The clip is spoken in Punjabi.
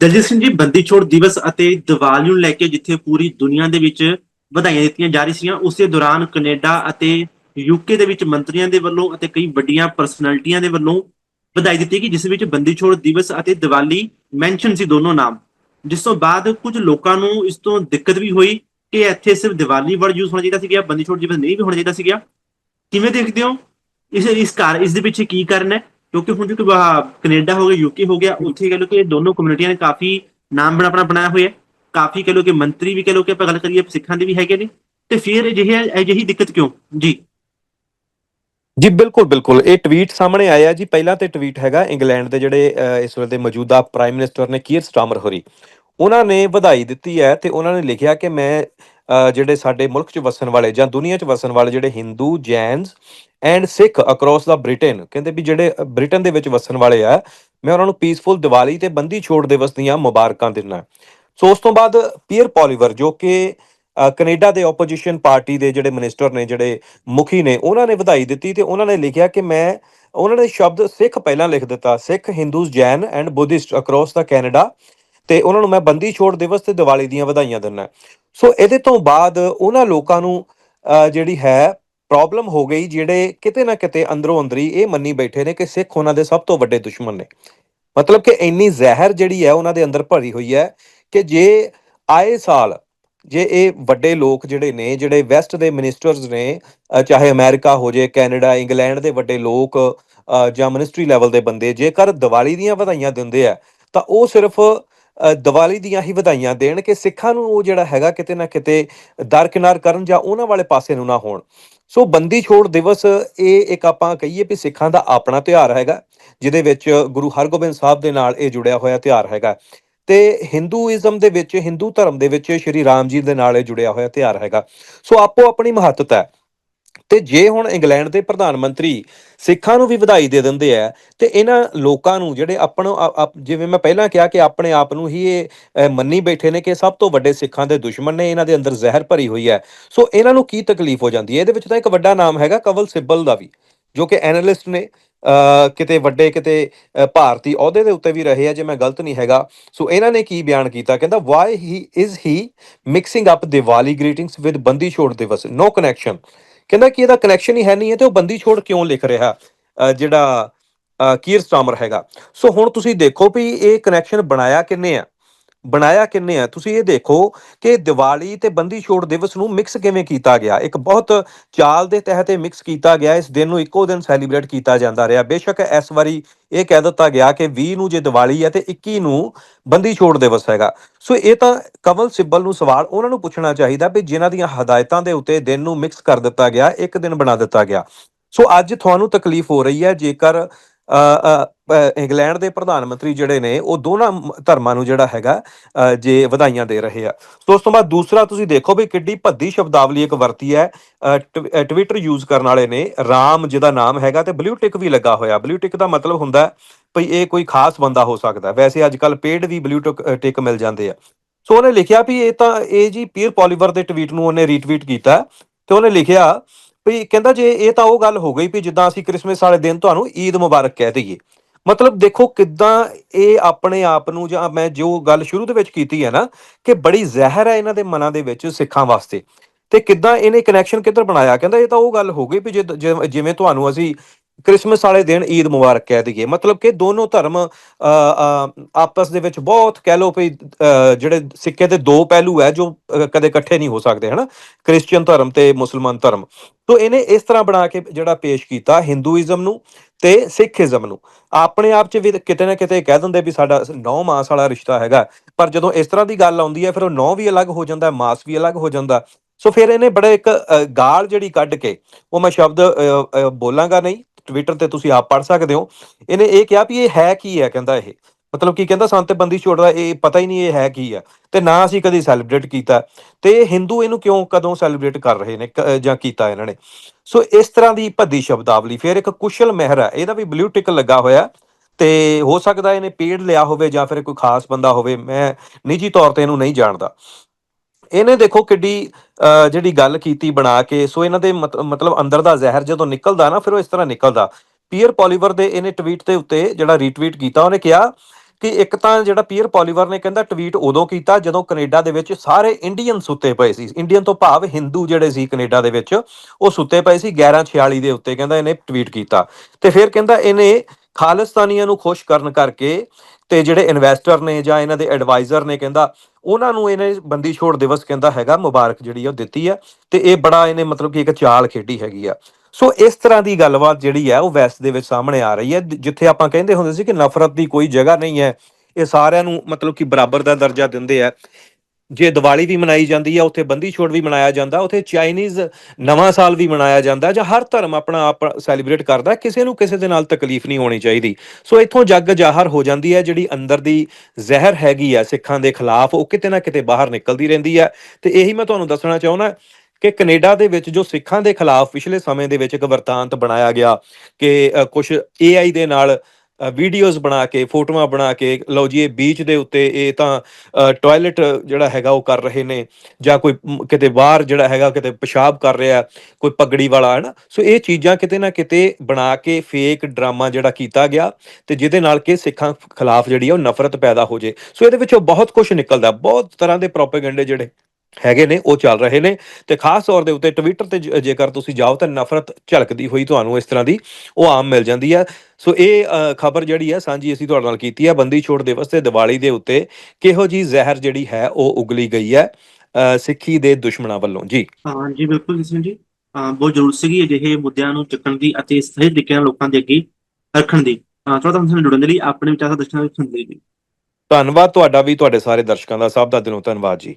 ਦਲਜੀਤ ਸਿੰਘ ਜੀ, ਬੰਦੀ ਛੋੜ ਦਿਵਸ ਅਤੇ ਦੀਵਾਲੀ ਨੂੰ ਲੈ ਕੇ ਜਿੱਥੇ ਪੂਰੀ ਦੁਨੀਆ ਦੇ ਵਿੱਚ ਵਧਾਈਆਂ ਦਿੱਤੀਆਂ ਜਾ ਰਹੀਆਂ ਸੀਗੀਆਂ, ਉਸੇ ਦੌਰਾਨ ਕੈਨੇਡਾ ਅਤੇ ਯੂਕੇ ਦੇ ਵਿੱਚ ਮੰਤਰੀਆਂ ਦੇ ਵੱਲੋਂ ਅਤੇ ਕਈ ਵੱਡੀਆਂ ਪਰਸਨੈਲਿਟੀਆਂ ਦੇ ਵੱਲੋਂ ਵਧਾਈ ਦਿੱਤੀ ਕਿ ਜਿਸ ਵਿੱਚ ਬੰਦੀ ਛੋੜ ਦਿਵਸ ਅਤੇ ਦੀਵਾਲੀ ਮੈਂਸ਼ਨ ਸੀ ਦੋਨੋਂ ਨਾਮ। ਜਿਸ ਤੋਂ ਬਾਅਦ ਕੁਝ ਲੋਕਾਂ ਨੂੰ ਇਸ ਤੋਂ ਦਿੱਕਤ ਵੀ ਹੋਈ ਕਿ ਇੱਥੇ ਸਿਰਫ ਦੀਵਾਲੀ ਵਰਡ ਯੂਜ਼ ਹੋਣਾ ਚਾਹੀਦਾ ਸੀਗਾ, ਬੰਦੀ ਛੋੜ ਦਿਵਸ ਨਹੀਂ ਵੀ ਹੋਣਾ ਚਾਹੀਦਾ ਸੀਗਾ। ਕਿਵੇਂ ਦੇਖਦੇ ਹੋ? ਇਸ ਇਸ ਕਾਰ ਇਸ ਦੇ ਪਿੱਛੇ ਕੀ ਕਾਰਨ ਹੈ? ਕਿਉਂਕਿ ਹੁਣ ਜੋ ਕੈਨੇਡਾ ਹੋ ਗਿਆ, ਯੂਕੇ ਹੋ ਗਿਆ, ਉੱਥੇ ਕਹ ਲੋ ਕਿ ਦੋਨੋਂ ਕਮਿਊਨਿਟੀਆਂ ਨੇ ਕਾਫੀ ਨਾਮ ਬਣਾ, ਆਪਣਾ ਬਣਾਇਆ ਹੋਇਆ। ਕਾਫੀ ਕਹ ਲੋ ਕਿ ਮੰਤਰੀ ਵੀ ਕਹ ਲੋ ਕਿ ਆਪਾਂ ਗੱਲ ਕਰੀਏ, ਸਿੱਖਾਂ ਦੇ ਵੀ ਹੈਗੇ ਨੇ। ਤੇ ਫਿਰ ਅਜਿਹੇ, ਅਜਿਹੀ ਦਿੱਕਤ ਕਿਉਂ? ਜੀ। ਜੀ, ਬਿਲਕੁਲ ਬਿਲਕੁਲ। ਇਹ ਟਵੀਟ ਸਾਹਮਣੇ ਆਇਆ ਜੀ। ਪਹਿਲਾਂ ਤੇ ਟਵੀਟ ਹੈਗਾ, ਇੰਗਲੈਂਡ ਦੇ ਜਿਹੜੇ ਇਸ ਵੇਲੇ ਦੇ ਮੌਜੂਦਾ ਪ੍ਰਾਈਮ ਮਿਨਿਸਟਰ ਨੇ ਕੀਰ ਸਟਾਮਰ ਹੋਰੀ। ਉਹਨਾਂ ਨੇ ਵਧਾਈ ਦਿੱਤੀ ਹੈ ਤੇ ਉਹਨਾਂ ਨੇ ਲਿਖਿਆ ਕਿ ਮੈਂ ਜਿਹੜੇ ਸਾਡੇ ਮੁਲਕ 'ਚ ਵਸਣ ਵਾਲੇ ਜਾਂ ਦੁਨੀਆ 'ਚ ਵਸਣ ਵਾਲੇ ਜਿਹੜੇ Hindu Jains and Sikh across the Britain ਕਹਿੰਦੇ ਵੀ ਜਿਹੜੇ ਬ੍ਰਿਟਨ ਦੇ ਵਿੱਚ ਵਸਣ ਵਾਲੇ ਆ ਮੈਂ ਉਹਨਾਂ ਨੂੰ ਪੀਸਫੁਲ ਦੀਵਾਲੀ ਤੇ ਬੰਦੀ ਛੋੜ ਦਿਵਸ ਦੀਆਂ ਮੁਬਾਰਕਾਂ ਦਿੰਦਾ। ਸੋ ਉਸ ਤੋਂ ਬਾਅਦ ਪੀਅਰ ਪੋਲੀਵਰ ਜੋ ਕਿ ਅ, ਕੈਨੇਡਾ ਦੇ ਆਪੋਜੀਸ਼ਨ ਪਾਰਟੀ ਦੇ ਜਿਹੜੇ ਮਿਨਿਸਟਰ ਨੇ ਜਿਹੜੇ ਮੁਖੀ ਨੇ ਉਹਨਾਂ ਨੇ ਵਧਾਈ ਦਿੱਤੀ ਤੇ ਉਹਨਾਂ ਨੇ ਲਿਖਿਆ ਕਿ ਮੈਂ ਉਹਨਾਂ ਨੇ ਸ਼ਬਦ ਸਿੱਖ ਪਹਿਲਾਂ ਲਿਖ ਦਿੱਤਾ Sikh Hindus Jain and Buddhist across the Canada ਤੇ ਉਹਨਾਂ ਨੂੰ ਮੈਂ ਬੰਦੀ ਛੋੜ ਦਿਵਸ ਤੇ ਦੀਵਾਲੀ ਦੀਆਂ ਵਧਾਈਆਂ ਦਿੰਦਾ। ਸੋ ਇਹਦੇ ਤੋਂ ਬਾਅਦ ਉਹਨਾਂ ਲੋਕਾਂ ਨੂੰ ਜਿਹੜੀ ਹੈ ਪ੍ਰੋਬਲਮ ਹੋ ਗਈ, ਜਿਹੜੇ ਕਿਤੇ ਨਾ ਕਿਤੇ ਅੰਦਰੋਂ ਅੰਦਰੀ ਇਹ ਮੰਨੀ ਬੈਠੇ ਨੇ ਕਿ ਸਿੱਖ ਉਹਨਾਂ ਦੇ ਸਭ ਤੋਂ ਵੱਡੇ ਦੁਸ਼ਮਣ ਨੇ। ਮਤਲਬ ਕਿ ਇੰਨੀ ਜ਼ਹਿਰ ਜਿਹੜੀ ਹੈ ਉਹਨਾਂ ਦੇ ਅੰਦਰ ਭਰੀ ਹੋਈ ਹੈ ਕਿ ਜੇ ਆਏ ਸਾਲ ਜੇ ਇਹ ਵੱਡੇ ਲੋਕ ਜਿਹੜੇ ਨੇ, ਜਿਹੜੇ ਵੈਸਟ ਦੇ ਮਿਨਿਸਟਰਸ ਨੇ ਚਾਹੇ ਅਮਰੀਕਾ ਹੋ ਜੇ, ਕੈਨੇਡਾ, ਇੰਗਲੈਂਡ ਦੇ ਵੱਡੇ ਲੋਕ ਜਾਂ ਮਿਨਿਸਟਰੀ ਲੈਵਲ ਦੇ ਬੰਦੇ, ਜੇਕਰ ਦੀਵਾਲੀ ਦੀਆਂ ਵਧਾਈਆਂ ਦਿੰਦੇ ਆ, ਤਾਂ ਉਹ ਸਿਰਫ ਦੀਵਾਲੀ ਦੀਆਂ ਹੀ ਵਧਾਈਆਂ ਦੇਣ ਕਿ ਸਿੱਖਾਂ ਨੂੰ ਉਹ ਜਿਹੜਾ ਹੈਗਾ ਕਿਤੇ ਨਾ ਕਿਤੇ ਦਰਕਿਨਾਰ ਕਰਨ ਜਾਂ ਉਹਨਾਂ ਵਾਲੇ ਪਾਸੇ ਨੂੰ ਨਾ ਹੋਣ। ਸੋ ਬੰਦੀ ਛੋੜ ਦਿਵਸ ਇਹ ਇੱਕ ਆਪਾਂ ਕਹੀਏ ਵੀ ਸਿੱਖਾਂ ਦਾ ਆਪਣਾ ਤਿਉਹਾਰ ਹੈਗਾ, ਜਿਹਦੇ ਵਿੱਚ ਗੁਰੂ ਹਰਗੋਬਿੰਦ ਸਾਹਿਬ ਦੇ ਨਾਲ ਇਹ ਜੁੜਿਆ ਹੋਇਆ ਤਿਉਹਾਰ ਹੈਗਾ। ਤੇ ਹਿੰਦੂਇਜ਼ਮ ਦੇ ਵਿੱਚ ਹਿੰਦੂ ਧਰਮ ਦੇ ਵਿੱਚ ਸ਼੍ਰੀ ਰਾਮ ਜੀ ਦੇ ਨਾਲ ਇਹ ਜੁੜਿਆ ਹੋਇਆ ਤਿਉਹਾਰ ਹੈਗਾ। ਸੋ ਆਪੋ ਆਪਣੀ ਮਹੱਤਤਾ ਹੈ। ਤੇ ਜੇ ਹੁਣ ਇੰਗਲੈਂਡ ਦੇ ਪ੍ਰਧਾਨ ਮੰਤਰੀ ਸਿੱਖਾਂ ਨੂੰ ਵੀ ਵਧਾਈ ਦੇ ਦਿੰਦੇ ਆ, ਤੇ ਇਹਨਾਂ ਲੋਕਾਂ ਨੂੰ ਜਿਹੜੇ ਆਪਣੋ ਜਿਵੇਂ ਮੈਂ ਪਹਿਲਾਂ ਕਿਹਾ ਕਿ ਆਪਣੇ ਆਪ ਨੂੰ ਹੀ ਇਹ ਮੰਨੀ ਬੈਠੇ ਨੇ ਕਿ ਸਭ ਤੋਂ ਵੱਡੇ ਸਿੱਖਾਂ ਦੇ ਦੁਸ਼ਮਣ ਨੇ, ਇਹਨਾਂ ਦੇ ਅੰਦਰ ਜ਼ਹਿਰ ਭਰੀ ਹੋਈ ਹੈ। ਸੋ ਇਹਨਾਂ ਨੂੰ ਕੀ ਤਕਲੀਫ ਹੋ ਜਾਂਦੀ ਹੈ? ਇਹਦੇ ਵਿੱਚ ਤਾਂ ਇੱਕ ਵੱਡਾ ਨਾਮ ਹੈਗਾ ਕਵਲ ਸਿੱਬਲ ਦਾ ਵੀ, ਜੋ ਕਿ ਐਨਾਲਿਸਟ ਨੇ ਕਿਤੇ ਵੱਡੇ ਕਿਤੇ ਭਾਰਤੀ ਅਹੁਦੇ ਦੇ ਉੱਤੇ ਵੀ ਰਹੇ ਆ, ਜੇ ਮੈਂ ਗਲਤ ਨਹੀਂ ਹੈਗਾ। ਸੋ ਇਹਨਾਂ ਨੇ ਕੀ ਬਿਆਨ ਕੀਤਾ? ਕਹਿੰਦਾ why he is he mixing up Diwali greetings with Bandi Chhor Divas? No connection ਕਹਿੰਦਾ ਕਿ ਇਹਦਾ ਕਨੈਕਸ਼ਨ ਹੀ ਹੈ ਨਹੀਂ ਹੈ ਤੇ ਉਹ ਬੰਦੀ ਛੋੜ ਕਿਉਂ ਲਿਖ ਰਿਹਾ ਜਿਹੜਾ ਅਹ, ਕੀਰ ਸਟਾਮਰ ਹੈਗਾ। ਸੋ ਹੁਣ ਤੁਸੀਂ ਦੇਖੋ ਵੀ ਇਹ ਕਨੈਕਸ਼ਨ ਬਣਾਇਆ ਕਿੰਨੇ ਆ? ਬਣਾਇਆ ਕਿੰਨੇ ਆ? ਤੁਸੀਂ ਇਹ ਦੇਖੋ ਕਿ ਦੀਵਾਲੀ ਤੇ ਬੰਦੀ ਛੋੜ ਦਿਵਸ ਨੂੰ ਮਿਕਸ ਕਿਵੇਂ ਕੀਤਾ ਗਿਆ? ਇੱਕ ਬਹੁਤ ਚਾਲ ਦੇ ਤਹਿਤ ਇਹ ਮਿਕਸ ਕੀਤਾ ਗਿਆ। ਇਸ ਦਿਨ ਨੂੰ ਇੱਕੋ ਦਿਨ ਸੈਲੀਬ੍ਰੇਟ ਕੀਤਾ ਜਾਂਦਾ ਰਿਹਾ। ਬੇਸ਼ੱਕ ਇਸ ਵਾਰੀ ਇਹ ਕਹਿ ਦਿੱਤਾ ਗਿਆ ਕਿ 20 ਨੂੰ ਜੇ ਦੀਵਾਲੀ ਹੈ ਤੇ 21 ਨੂੰ ਬੰਦੀ ਛੋੜ ਦਿਵਸ ਹੈਗਾ। ਸੋ ਇਹ ਤਾਂ ਕਮਲ ਸਿੱਬਲ ਨੂੰ ਸਵਾਲ ਉਹਨਾਂ ਨੂੰ ਪੁੱਛਣਾ ਚਾਹੀਦਾ ਵੀ ਜਿਨ੍ਹਾਂ ਦੀਆਂ ਹਦਾਇਤਾਂ ਦੇ ਉੱਤੇ ਦਿਨ ਨੂੰ ਮਿਕਸ ਕਰ ਦਿੱਤਾ ਗਿਆ, ਇੱਕ ਦਿਨ ਬਣਾ ਦਿੱਤਾ ਗਿਆ। ਸੋ ਅੱਜ ਤੁਹਾਨੂੰ ਤਕਲੀਫ ਹੋ ਰਹੀ ਹੈ। ਜੇਕਰ ਇੰਗਲੈਂਡ ਦੇ ਪ੍ਰਧਾਨ ਮੰਤਰੀ ਜਿਹੜੇ ਨੇ, ਉਹ ਦੋਨਾਂ ਧਰਮਾਂ ਨੂੰ ਜਿਹੜਾ ਹੈਗਾ ਜੇ ਵਧਾਈਆਂ ਦੇ ਰਹੇ ਆ। ਸੋ ਉਸ ਤੋਂ ਬਾਅਦ ਦੂਸਰਾ ਤੁਸੀਂ ਦੇਖੋ ਵੀ ਕਿੱਡੀ ਭੱਦੀ ਸ਼ਬਦਾਵਲੀ ਇੱਕ ਵਰਤੀ ਹੈ। ਟਵਿੱਟਰ ਯੂਜ਼ ਕਰਨ ਵਾਲੇ ਨੇ, ਰਾਮ ਜਿਹਦਾ ਨਾਮ ਹੈਗਾ ਤੇ ਬਲੂ ਟਿਕ ਵੀ ਲੱਗਾ ਹੋਇਆ। ਬਲੂ ਟਿਕ ਦਾ ਮਤਲਬ ਹੁੰਦਾ ਹੈ ਭਈ ਇਹ ਕੋਈ ਖਾਸ ਬੰਦਾ ਹੋ ਸਕਦਾ। ਵੈਸੇ ਅੱਜ ਕੱਲ ਪੇਡ ਵੀ ਬਲੂ ਟਿਕ ਮਿਲ ਜਾਂਦੇ ਆ। ਸੋ ਉਹਨੇ ਲਿਖਿਆ ਵੀ ਇਹ ਤਾਂ, ਇਹ ਜੀ ਪੀਅਰ ਪੋਲੀਵਰ ਦੇ ਟਵੀਟ ਨੂੰ ਉਹਨੇ ਰੀਟਵੀਟ ਕੀਤਾ ਤੇ ਉਹਨੇ ਲਿਖਿਆ ਵੀ ਕਹਿੰਦਾ ਜੇ ਇਹ ਤਾਂ ਉਹ ਗੱਲ ਹੋ ਗਈ ਵੀ ਜਿੱਦਾਂ ਅਸੀਂ ਕ੍ਰਿਸਮਸ ਵਾਲੇ ਦਿਨ ਤੁਹਾਨੂੰ ਈਦ ਮੁਬਾਰਕ ਕਹਿ ਦਈਏ। ਮਤਲਬ ਦੇਖੋ ਕਿੱਦਾਂ ਇਹ ਆਪਣੇ ਆਪ ਨੂੰ ਜਾਂ ਮੈਂ ਜੋ ਗੱਲ ਸ਼ੁਰੂ ਦੇ ਵਿੱਚ ਕੀਤੀ ਹੈ ਨਾ ਕਿ ਬੜੀ ਜ਼ਹਿਰ ਹੈ ਇਹਨਾਂ ਦੇ ਮਨਾਂ ਦੇ ਵਿੱਚ ਸਿੱਖਾਂ ਵਾਸਤੇ। ਤੇ ਕਿੱਦਾਂ ਇਹਨੇ ਕਨੈਕਸ਼ਨ ਕਿੱਧਰ ਬਣਾਇਆ? ਕਹਿੰਦਾ ਇਹ ਤਾਂ ਉਹ ਗੱਲ ਹੋ ਗਈ ਵੀ ਜੇ- ਜਿਵੇਂ ਤੁਹਾਨੂੰ ਅਸੀਂ ਕ੍ਰਿਸਮਸ ਵਾਲੇ ਦਿਨ ਈਦ ਮੁਬਾਰਕ ਕਹਿ ਦਈਏ ਮਤਲਬ ਕਿ ਦੋਨੋਂ ਧਰਮ ਅ, ਆਪਸ ਦੇ ਵਿੱਚ ਬਹੁਤ ਕਹਿ ਲਓ ਵੀ ਅ, ਜਿਹੜੇ ਸਿੱਕੇ ਦੇ ਦੋ ਪਹਿਲੂ ਹੈ ਜੋ ਕਦੇ ਇਕੱਠੇ ਨਹੀਂ ਹੋ ਸਕਦੇ ਹਨਾ? ਕ੍ਰਿਸਚੀਅਨ ਧਰਮ ਤੇ ਮੁਸਲਮਾਨ ਧਰਮ। ਤੋਂ ਇਹਨੇ ਇਸ ਤਰ੍ਹਾਂ ਬਣਾ ਕੇ ਜਿਹੜਾ ਪੇਸ਼ ਕੀਤਾ ਹਿੰਦੂਇਜ਼ਮ ਨੂੰ ਤੇ ਸਿੱਖੀਜ਼ਮ ਨੂੰ। ਆਪਣੇ ਆਪ 'ਚ ਵੀ ਕਿਤੇ ਨਾ ਕਿਤੇ ਕਹਿ ਦਿੰਦੇ ਵੀ ਸਾਡਾ ਨੌ ਮਾਸ ਵਾਲਾ ਰਿਸ਼ਤਾ ਹੈਗਾ। ਪਰ ਜਦੋਂ ਇਸ ਤਰ੍ਹਾਂ ਦੀ ਗੱਲ ਆਉਂਦੀ ਹੈ ਫਿਰ ਉਹ ਨੌ ਵੀ ਅਲੱਗ ਹੋ ਜਾਂਦਾ ਮਾਸ ਵੀ ਅਲੱਗ ਹੋ ਜਾਂਦਾ। ਸੋ ਫਿਰ ਇਹਨੇ ਬੜਾ ਇੱਕ ਅ, ਗਾਲ ਜਿਹੜੀ ਕੱਢ ਕੇ ਉਹ ਮੈਂ ਸ਼ਬਦ ਅ, ਬੋਲਾਂਗਾ ਨਹੀਂ ਟਵਿੱਟਰ ਤੇ ਤੁਸੀਂ ਆਪ ਪੜ੍ਹ ਸਕਦੇ ਹੋ। ਇਹਨੇ ਇਹ ਕਿਹਾ ਵੀ ਇਹ ਹੈ ਕੀ ਹੈ ਕਹਿੰਦਾ ਇਹ। ਮਤਲਬ ਕੀ ਕਹਿੰਦਾ ਸੰਤ ਬੰਦੀ ਛੋੜਦਾ ਇਹ ਪਤਾ ਹੀ ਨਹੀਂ ਇਹ ਹੈ ਕੀ ਹੈ ਤੇ ਨਾ ਅਸੀਂ ਕਦੀ ਸੈਲੀਬ੍ਰੇਟ ਕੀਤਾ। ਤੇ ਹਿੰਦੂ ਇਹਨੂੰ ਕਿਉਂ ਕਦੋਂ ਸੈਲੀਬ੍ਰੇਟ ਕਰ ਰਹੇ ਨੇ ਜਾਂ ਕੀਤਾ ਇਹਨਾਂ ਨੇ। ਸੋ ਇਸ ਤਰ੍ਹਾਂ ਦੀ ਭੱਦੀ ਸ਼ਬਦਾਵਲੀ ਫਿਰ ਇੱਕ ਕੁਸ਼ਲ ਮਹਿਰ ਇਹਦਾ ਵੀ ਬਲੂ ਟਿਕ ਲੱਗਾ ਹੋਇਆ। ਤੇ ਹੋ ਸਕਦਾ ਇਹਨੇ ਪੇਡ ਲਿਆ ਹੋਵੇ ਜਾਂ ਫਿਰ ਕੋਈ ਖਾਸ ਬੰਦਾ ਹੋਵੇ ਮੈਂ ਨਿੱਜੀ ਤੌਰ ਤੇ ਇਹਨੂੰ ਨਹੀਂ ਜਾਣਦਾ। ਇਹਨੇ ਦੇਖੋ ਕਿੱਡੀ ਅਹ, ਜਿਹੜੀ ਗੱਲ ਕੀਤੀ ਬਣਾ ਕੇ ਸੋ ਇਹਨਾਂ ਦੇ ਮਤਲਬ ਅੰਦਰ ਦਾ ਜ਼ਹਿਰ ਜਦੋਂ ਨਿਕਲਦਾ ਨਾ ਫਿਰ ਉਹ ਇਸ ਤਰ੍ਹਾਂ ਨਿਕਲਦਾ। ਪੀਅਰ ਪੋਲੀਵਰ ਦੇ ਇਹਨੇ ਟਵੀਟ ਦੇ ਉੱਤੇ ਜਿਹੜਾ ਰੀਟਵੀਟ ਕੀਤਾ ਉਹਨੇ ਕਿਹਾ ਕਿ ਇੱਕ ਤਾਂ ਜਿਹੜਾ ਪੀਅਰ ਪੋਲੀਵਰ ਨੇ ਕਹਿੰਦਾ ਟਵੀਟ ਉਦੋਂ ਕੀਤਾ ਜਦੋਂ ਕੈਨੇਡਾ ਦੇ ਵਿੱਚ ਸਾਰੇ ਇੰਡੀਅਨ ਸੁੱਤੇ ਪਏ ਸੀ। ਇੰਡੀਅਨ ਤੋਂ ਭਾਵ ਹਿੰਦੂ ਜਿਹੜੇ ਸੀ ਕੈਨੇਡਾ ਦੇ ਵਿੱਚ, ਉਹ ਸੁੱਤੇ ਪਏ ਸੀ 1146 ਦੇ ਉੱਤੇ ਕਹਿੰਦਾ ਇਹਨੇ ਟਵੀਟ ਕੀਤਾ। ਤੇ ਫਿਰ ਕਹਿੰਦਾ ਇਹਨੇ ਖਾਲਿਸਤਾਨੀਆਂ ਨੂੰ ਖੁਸ਼ ਕਰਨ ਕਰਕੇ ਤੇ ਜਿਹੜੇ ਇਨਵੈਸਟਰ ਨੇ ਜਾਂ ਇਹਨਾਂ ਦੇ ਐਡਵਾਈਜ਼ਰ ਨੇ ਕਹਿੰਦਾ, ਉਹਨਾਂ ਨੂੰ ਇਹਨੇ ਬੰਦੀ ਛੋੜ ਦਿਵਸ ਕਹਿੰਦਾ ਹੈਗਾ ਮੁਬਾਰਕ ਜਿਹੜੀ ਆ ਉਹ ਦਿੱਤੀ ਆ। ਤੇ ਇਹ ਬੜਾ ਇਹਨੇ ਮਤਲਬ ਕਿ ਇੱਕ ਚਾਲ ਖੇਡੀ ਹੈਗੀ ਆ। ਸੋ ਇਸ ਤਰ੍ਹਾਂ ਦੀ ਗੱਲਬਾਤ ਜਿਹੜੀ ਹੈ, ਉਹ ਵੈਸਟ ਦੇ ਵਿੱਚ ਸਾਹਮਣੇ ਆ ਰਹੀ ਹੈ ਜਿੱਥੇ ਆਪਾਂ ਕਹਿੰਦੇ ਹੁੰਦੇ ਸੀ ਕਿ ਨਫ਼ਰਤ ਦੀ ਕੋਈ ਜਗ੍ਹਾ ਨਹੀਂ ਹੈ, ਇਹ ਸਾਰਿਆਂ ਨੂੰ ਮਤਲਬ ਕਿ ਬਰਾਬਰ ਦਾ ਦਰਜਾ ਦਿੰਦੇ ਆ। ਜੇ ਦੀਵਾਲੀ ਵੀ ਮਨਾਈ ਜਾਂਦੀ ਹੈ, ਉੱਥੇ ਬੰਦੀ ਛੋੜ ਵੀ ਮਨਾਇਆ ਜਾਂਦਾ, ਉੱਥੇ ਚਾਈਨੀਜ਼ ਨਵਾਂ ਸਾਲ ਵੀ ਮਨਾਇਆ ਜਾਂਦਾ, ਜਾਂ ਹਰ ਧਰਮ ਆਪਣਾ ਆਪ ਸੈਲੀਬ੍ਰੇਟ ਕਰਦਾ, ਕਿਸੇ ਨੂੰ ਕਿਸੇ ਦੇ ਨਾਲ ਤਕਲੀਫ ਨਹੀਂ ਹੋਣੀ ਚਾਹੀਦੀ। ਸੋ ਇੱਥੋਂ ਜੱਗ ਜ਼ਾਹਰ ਹੋ ਜਾਂਦੀ ਹੈ, ਜਿਹੜੀ ਅੰਦਰ ਦੀ ਜ਼ਹਿਰ ਹੈਗੀ ਹੈ, ਸਿੱਖਾਂ ਦੇ ਖਿਲਾਫ, ਉਹ ਕਿਤੇ ਨਾ ਕਿਤੇ ਬਾਹਰ ਨਿਕਲਦੀ ਰਹਿੰਦੀ ਹੈ। ਤੇ ਇਹੀ ਮੈਂ ਤੁਹਾਨੂੰ ਦੱਸਣਾ ਚਾਹੁੰਦਾ ਕਿ ਕੈਨੇਡਾ ਦੇ ਵਿੱਚ ਜੋ ਸਿੱਖਾਂ ਦੇ ਖਿਲਾਫ ਪਿਛਲੇ ਸਮੇਂ ਦੇ ਵਿੱਚ ਇੱਕ ਵਰਤਾਂਤ ਬਣਾਇਆ ਗਿਆ ਕਿ ਕੁਝ AI ਦੇ ਨਾਲ ਵੀਡੀਓਜ਼ ਬਣਾ ਕੇ, ਫੋਟੋਆਂ ਬਣਾ ਕੇ, ਲਓ ਜੀ, ਇਹ ਬੀਚ ਦੇ ਉੱਤੇ ਇਹ ਤਾਂ ਟਾਇਲਟ ਜਿਹੜਾ ਹੈਗਾ ਉਹ ਕਰ ਰਹੇ ਨੇ ਜਾਂ ਕੋਈ ਕਿਤੇ ਬਾਹਰ ਜਿਹੜਾ ਹੈਗਾ ਕਿਤੇ ਪਿਸ਼ਾਬ ਕਰ ਰਿਹਾ, ਕੋਈ ਪਗੜੀ ਵਾਲਾ ਹੈ ਨਾ ਸੋ ਇਹ ਚੀਜ਼ਾਂ ਕਿਤੇ ਨਾ ਕਿਤੇ ਬਣਾ ਕੇ ਫੇਕ ਡਰਾਮਾ ਜਿਹੜਾ ਕੀਤਾ ਗਿਆ ਤੇ ਜਿਹਦੇ ਨਾਲ ਕਿ ਸਿੱਖਾਂ ਖਿਲਾਫ ਜਿਹੜੀ ਆ ਉਹ ਨਫ਼ਰਤ ਪੈਦਾ ਹੋ ਜੇ। ਸੋ ਇਹਦੇ ਵਿੱਚੋਂ ਬਹੁਤ ਕੁਝ ਨਿਕਲਦਾ, ਬਹੁਤ ਤਰ੍ਹਾਂ ਦੇ ਪ੍ਰੋਪੇਗੈਂਡੇ ਜਿਹੜੇ ਹੈਗੇ ਨੇ ਉਹ ਚੱਲ ਰਹੇ ਨੇ ਤੇ ਖਾਸ ਤੌਰ ਦੇ ਉੱਤੇ ਟਵਿੱਟਰ ਤੇ ਜ- ਜੇਕਰ ਤੁਸੀਂ ਜਾਓ ਤਾਂ ਨਫ਼ਰਤ ਝਲਕਦੀ ਹੋਈ ਤੁਹਾਨੂੰ ਇਸ ਤਰ੍ਹਾਂ ਦੀ ਉਹ ਆਮ ਮਿਲ ਜਾਂਦੀ ਹੈ ਸੋ ਇਹ ਖਬਰ ਜਿਹੜੀ ਹੈ ਸਾਂਝੀ ਅਸੀਂ ਤੁਹਾਡੇ ਨਾਲ ਕੀਤੀ ਹੈ ਬੰਦੀ ਛੋੜ ਦਿਵਸ ਤੇ ਦੀਵਾਲੀ ਦੇ ਉੱਤੇ ਕਿਹੋ ਜੀ ਜ਼ਹਿਰ ਜਿਹੜੀ ਹੈ ਉਹ ਉਗਲੀ ਗਈ ਹੈ ਸਿੱਖੀ ਦੇ ਦੁਸ਼ਮਣਾਂ ਵੱਲੋਂ। ਜੀ। ਹਾਂ ਜੀ ਬਿਲਕੁਲ ਜੀ ਹਾਂ ਬਹੁਤ ਜ਼ਰੂਰਤ ਸੀਗੀ ਅਜਿਹੇ ਮੁੱਦਿਆਂ ਨੂੰ ਚੱਕਣ ਦੀ ਅਤੇ ਸਹੀ ਤਰੀਕੇ ਨਾਲ ਲੋਕਾਂ ਦੇ ਅੱਗੇ ਰੱਖਣ ਦੀ। ਥੋੜਾ ਤੁਹਾਨੂੰ ਜੁੜਨ ਦੇ ਲਈ ਆਪਣੇ ਵਿਚਾਰ ਦਾ ਦਰਸ਼ਨ ਰੱਖਣ ਦੇ ਲਈ। ਧੰਨਵਾਦ ਤੁਹਾਡਾ ਵੀ ਤੁਹਾਡੇ ਸਾਰੇ ਦਰਸ਼ਕਾਂ ਦਾ ਸਭ ਦਾ ਦਿਲੋਂ ਧੰਨਵਾਦ ਜੀ।